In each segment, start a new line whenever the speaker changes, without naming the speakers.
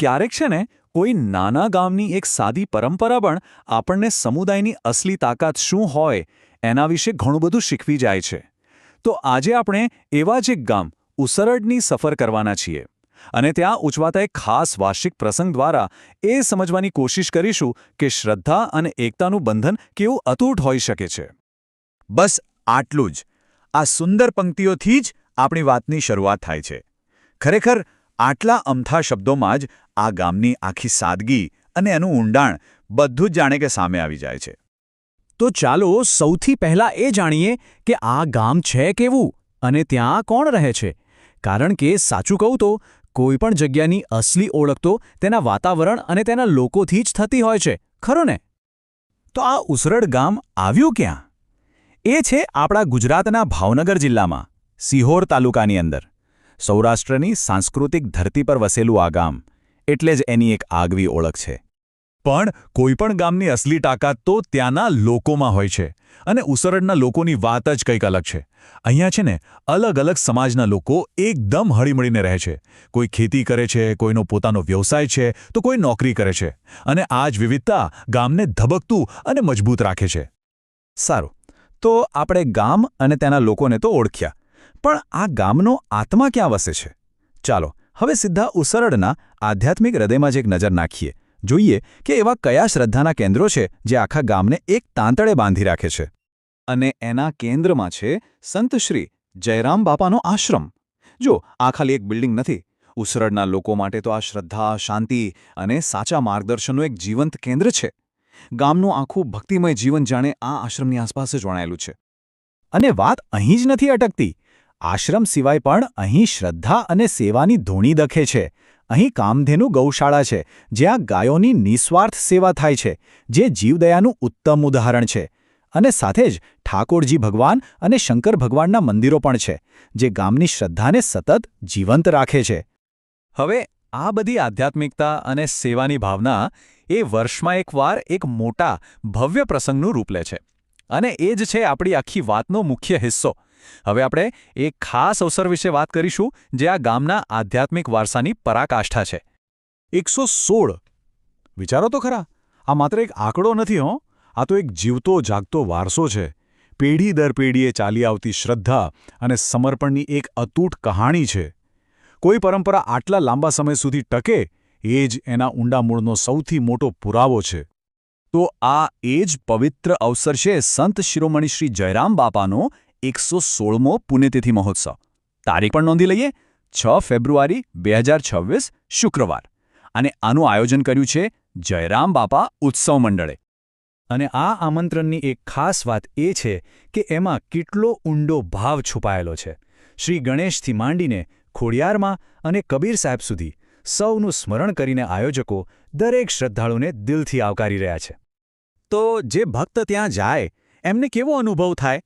ક્યારેક છે ને, કોઈ નાના ગામની એક સાદી પરંપરા પણ આપણને સમુદાયની અસલી તાકાત શું હોય એના વિશે ઘણું બધું શીખવી જાય છે. તો આજે આપણે એવા જ એક ગામ, ઉસરડની સફર કરવાના છીએ અને ત્યાં ઉજવાતા એક ખાસ વાર્ષિક પ્રસંગ દ્વારા એ સમજવાની કોશિશ કરીશું કે શ્રદ્ધા અને એકતાનું બંધન કેવું અતૂટ હોઈ શકે છે.
બસ આટલું જ. આ સુંદર પંક્તિઓથી જ આપણી વાતની શરૂઆત થાય છે. ખરેખર આટલા અમથા શબ્દોમાં જ આ ગામની આખી સાદગી અને એનું ઊંડાણ બધું જ જાણે કે સામે આવી જાય છે.
તો ચાલો સૌથી પહેલા એ જાણીએ કે આ ગામ છે કેવું અને ત્યાં કોણ રહે છે. કારણ કે સાચું કહું તો કોઈપણ જગ્યાની અસલી ઓળખ તો તેના વાતાવરણ અને તેના લોકોથી જ થતી હોય છે, ખરો ને?
તો આ ઉસરડ ગામ આવ્યું ક્યાં? એ છે આપણા ગુજરાતના ભાવનગર જિલ્લામાં, સિહોર તાલુકાની અંદર. સૌરાષ્ટ્રની સાંસ્કૃતિક ધરતી પર વસેલું આ ગામ. એટલે જ એની એક આગવી ઓળખ છે.
પણ કોઈપણ ગામની અસલી તાકાત તો ત્યાંના લોકોમાં હોય છે અને ઉસરડના લોકોની વાત જ કંઈક અલગ છે. અહીંયા છે ને, અલગ અલગ સમાજના લોકો એકદમ હળીમળીને રહે છે. કોઈ ખેતી કરે છે, કોઈનો પોતાનો વ્યવસાય છે, તો કોઈ નોકરી કરે છે. અને આ જ વિવિધતા ગામને ધબકતું અને મજબૂત રાખે છે.
સારું, તો આપણે ગામ અને તેના લોકોને તો ઓળખ્યા. પણ આ ગામનો આત્મા ક્યાં વસે છે? ચાલો હવે સીધા ઉસરડના આધ્યાત્મિક હૃદયમાં જ એક નજર નાખીએ. જોઈએ કે એવા કયા શ્રદ્ધાના કેન્દ્રો છે જે આખા ગામને એક તાંતળે બાંધી રાખે છે.
અને એના કેન્દ્રમાં છે સંતશ્રી જયરામ બાપાનો આશ્રમ. જો આ ખાલી એક બિલ્ડિંગ નથી, ઉસરડના લોકો માટે તો આ શ્રદ્ધા, શાંતિ અને સાચા માર્ગદર્શનનું એક જીવંત કેન્દ્ર છે. ગામનું આખું ભક્તિમય જીવન જાણે આ આશ્રમની આસપાસ જ વણાયેલું છે.
અને વાત અહીં જ નથી અટકતી. આશ્રમ સિવાય પણ અહીં શ્રદ્ધા અને સેવાની ધૂણી દખે છે. અહીં કામધેનુ ગૌશાળા છે, જ્યાં ગાયોની નિસ્વાર્થ સેવા થાય છે, જે જીવદયાનું ઉત્તમ ઉદાહરણ છે. અને સાથે જ ઠાકોરજી ભગવાન અને શંકર ભગવાનના મંદિરો પણ છે, જે ગામની શ્રદ્ધાને સતત જીવંત રાખે છે.
હવે આ બધી આધ્યાત્મિકતા અને સેવાની ભાવના એ વર્ષમાં એકવાર એક મોટા ભવ્ય પ્રસંગનું રૂપ લે છે. અને એ જ છે આપણી આખી વાતનો મુખ્ય હિસ્સો. હવે આપણે એક ખાસ અવસર વિશે વાત કરીશું, જે આ ગામના આધ્યાત્મિક વારસાની પરાકાષ્ઠા છે. એકસો સોળ. વિચારો તો ખરા. આ માત્ર એક આંકડો નથી, હો. આ તો એક જીવતો જાગતો વારસો છે. પેઢી દર પેઢીએ ચાલી આવતી શ્રદ્ધા અને સમર્પણની એક અતૂટ કહાણી છે. કોઈ પરંપરા આટલા લાંબા સમય સુધી ટકે, એ જ એના ઊંડા મૂળનો સૌથી મોટો પુરાવો છે.
તો આ એ જ પવિત્ર અવસર છે સંત શિરોમણી શ્રી જયરામ બાપાનો એકસો સોળમો પુણ્યતિથિ મહોત્સવ. તારીખ પણ નોંધી લઈએ, છ ફેબ્રુઆરી બે શુક્રવાર. અને આનું આયોજન કર્યું છે જયરામ બાપા ઉત્સવ મંડળે.
અને આ આમંત્રણની એક ખાસ વાત એ છે કે એમાં કેટલો ઊંડો ભાવ છુપાયેલો છે. શ્રી ગણેશથી માંડીને ખોડિયારમાં અને કબીર સાહેબ સુધી સૌનું સ્મરણ કરીને આયોજકો દરેક શ્રદ્ધાળુને દિલથી આવકારી રહ્યા છે.
તો જે ભક્ત ત્યાં જાય, એમને કેવો અનુભવ થાય?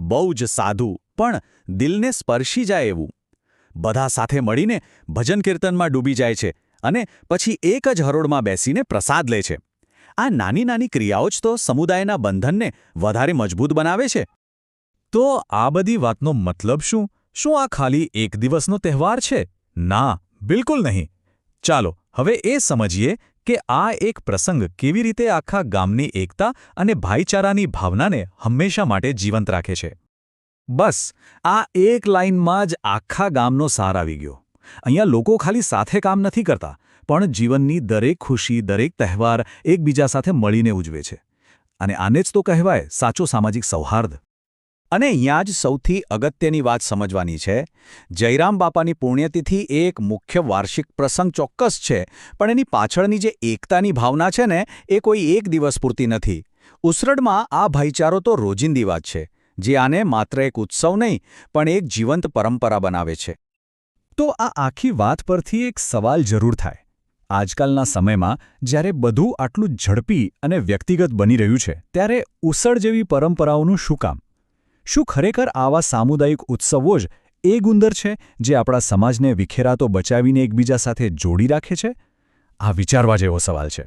બહુ જ સાદું પણ દિલને સ્પર્શી જાય એવું. બધા સાથે મળીને ભજન કીર્તનમાં ડૂબી જાય છે અને પછી એક જ હરોળમાં બેસીને પ્રસાદ લે છે. આ નાની નાની ક્રિયાઓ જ તો સમુદાયના બંધનને વધારે મજબૂત બનાવે છે.
તો આ બધી વાતનો મતલબ શું? શું આ ખાલી એક દિવસનો તહેવાર છે? ના, બિલકુલ નહીં. ચાલો, હવે એ સમજીએ કે આ એક પ્રસંગ કેવી રીતે આખા ગામની એકતા અને ભાઈચારાની ભાવનાને હંમેશા માટે જીવંત રાખે છે? બસ, આ એક લાઇનમાં જ આખા ગામનો સાર આવી ગયો. અહીંયા લોકો ખાલી સાથે કામ નથી કરતા, પણ જીવનની દરેક ખુશી, દરેક તહેવાર એકબીજા સાથે મળીને ઉજવે છે. અને આને જ તો કહેવાય સાચો સામાજિક સૌહાર્દ.
અને અહીંયા જ સૌથી અગત્યની વાત સમજવાની છે. જયરામ બાપાની પુણ્યતિથિ એક મુખ્ય વાર્ષિક પ્રસંગ ચોક્કસ છે, પણ એની પાછળની જે એકતાની ભાવના છે ને, એ કોઈ એક દિવસ પૂરતી નથી. ઉસરડમાં આ ભાઈચારો તો રોજિંદી વાત છે, જે આને માત્ર એક ઉત્સવ નહીં, પણ એક જીવંત પરંપરા બનાવે છે.
તો આ આખી વાત પરથી એક સવાલ જરૂર થાય. આજકાલના સમયમાં જ્યારે બધું આટલું ઝડપી અને વ્યક્તિગત બની રહ્યું છે, ત્યારે ઉસળ જેવી પરંપરાઓનું શું કામ? શું ખરેખર આવા સામુદાયિક ઉત્સવો જ એ ગુંદર છે જે આપણા સમાજને વિખેરાતો બચાવીને એકબીજા સાથે જોડી રાખે છે? આ વિચારવા જેવો સવાલ છે.